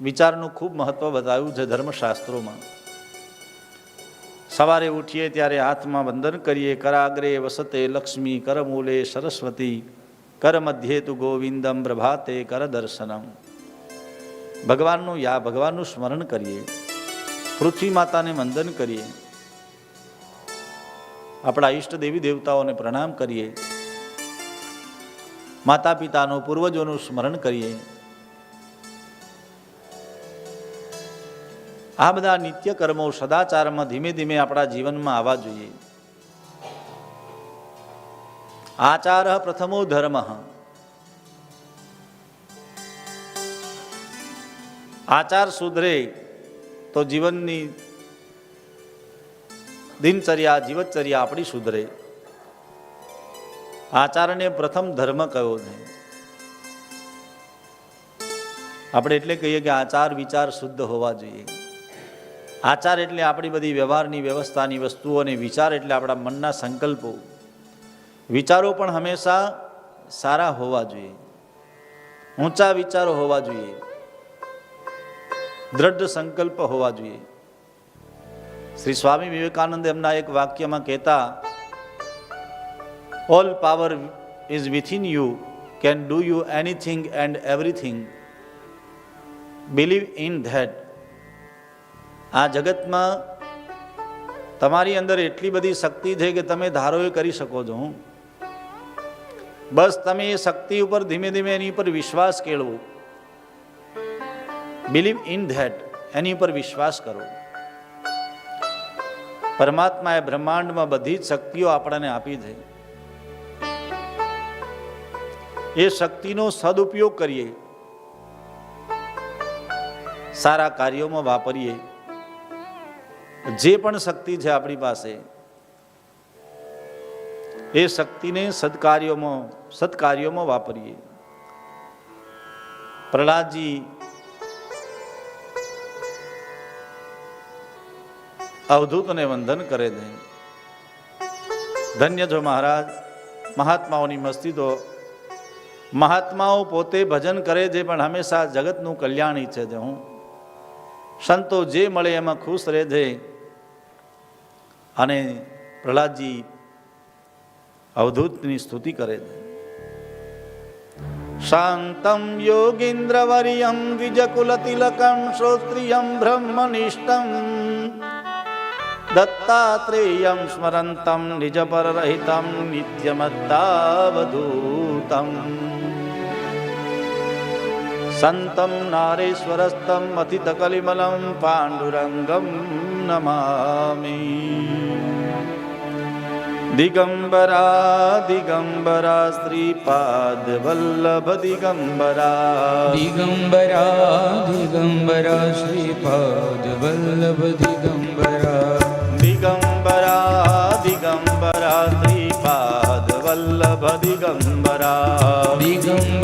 વિચારનું ખૂબ મહત્વ બતાવ્યું છે ધર્મશાસ્ત્રોમાં. સવારે ઉઠીએ ત્યારે હાથમાં વંદન કરીએ, કરાગ્રે વસતે લક્ષ્મી, કરમૂલે સરસ્વતી કર મધ્યેતુ ગોવિંદમ પ્રભાતે કર દર્શનમ ભગવાનનું યા, ભગવાનનું સ્મરણ કરીએ, પૃથ્વી માતાને વંદન કરીએ, આપણા ઈષ્ટ દેવી દેવતાઓને પ્રણામ કરીએ માતા પિતાનું પૂર્વજોનું સ્મરણ કરીએ આ બધા નિત્ય કર્મો સદાચારમાં ધીમે ધીમે આપણા જીવનમાં આવવા જોઈએ. આચાર પ્રથમો ધર્મ. આચાર સુધરે તો જીવનની દિનચર્યા, જીવતચર્યા આપણી સુધરે. આચારને પ્રથમ ધર્મ કયો છે? આપણે એટલે કહીએ કે આચાર વિચાર શુદ્ધ હોવા જોઈએ. આચાર એટલે આપણી બધી વ્યવહારની વ્યવસ્થાની વસ્તુઓ અને વિચાર એટલે આપણા મનના સંકલ્પો. વિચારો પણ હંમેશા સારા હોવા જોઈએ. ઊંચા વિચારો હોવા જોઈએ. દ્રઢ સંકલ્પ હોવા જોઈએ. શ્રી સ્વામી વિવેકાનંદ એમના એક વાક્યમાં કહેતા all power is within you can do you anything and everything believe in that આ જગતમાં તમારી અંદર એટલી બધી શક્તિ છે કે તમે ધારો એ કરી શકો છો બસ તમે એ શક્તિ ઉપર ધીમે ધીમે એની ઉપર વિશ્વાસ કેળવો. બિલીવ ઇન ધેટ એની ઉપર વિશ્વાસ કરો. પરમાત્માએ બ્રહ્માંડમાં બધી જ શક્તિઓ આપણને આપી છે. એ શક્તિનો સદુપયોગ કરીએ. સારા કાર્યોમાં વાપરીએ. જે પણ શક્તિ છે આપણી પાસે, એ શક્તિને સદકાર્યોમાં સત્કાર્યોમાં વાપરીએ. પ્રહલાદજી અવધૂતને વંદન કરે છે. ધન્ય જો મહારાજ, મહાત્માઓની મસ્તી તો મહાત્માઓ પોતે ભજન કરે છે, પણ હંમેશા જગતનું કલ્યાણ ઈચ્છે છે. હું સંતો જે મળે એમાં ખુશ રહે છે અને પ્રહલાદજી અવધૂતની સ્તુતિ કરે છે. શાંતમ યોગીન્દ્રવર્યમ દ્વિજકુલતિલકમ શ્રોત્રિયમ બ્રહ્મનિષ્ઠમ દત્તાત્રેયમ સ્મરંતમ નિજપરરહિતમ નિત્યમત્તાવધૂતમ. સંતમ નારેશ્વરસ્તમ અથિતકલિમલમ પાંડુરંગમ નમામિ દિગંબરા દિગંબરા શ્રીપાદ વલ્લભ દિગંબરા દિગંબરા દિગંબરા શ્રીપાદ વલ્લભ દિગંબરા દિગંબરા દિગંબરા શ્રીપાદ વલ્લભ દિગંબરા દિગંબરા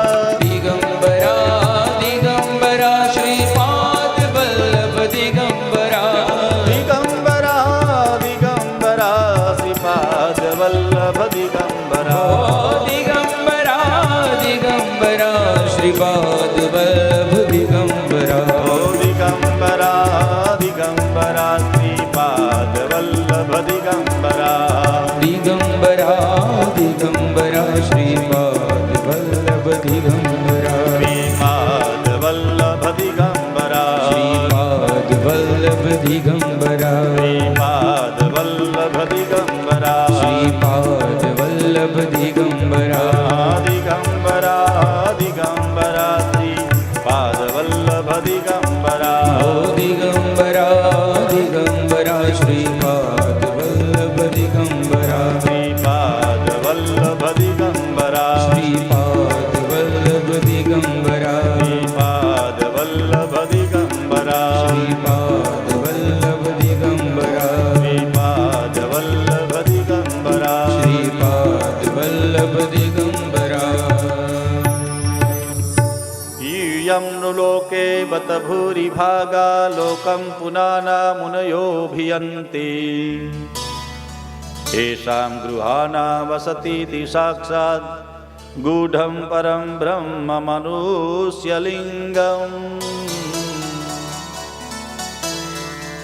श्रीपादवल्लभदिगम्बरा दिगम्बरा श्रीपाद वल्लभदि गम्बरा श्रीपा यूयं नु लोके बत भूरिभागा लोकं पुनानामुनयोभियन्ति येषां गृहाणा वसतीति साक्षात् गूढं परं ब्रह्ममनुष्यलिङ्गम्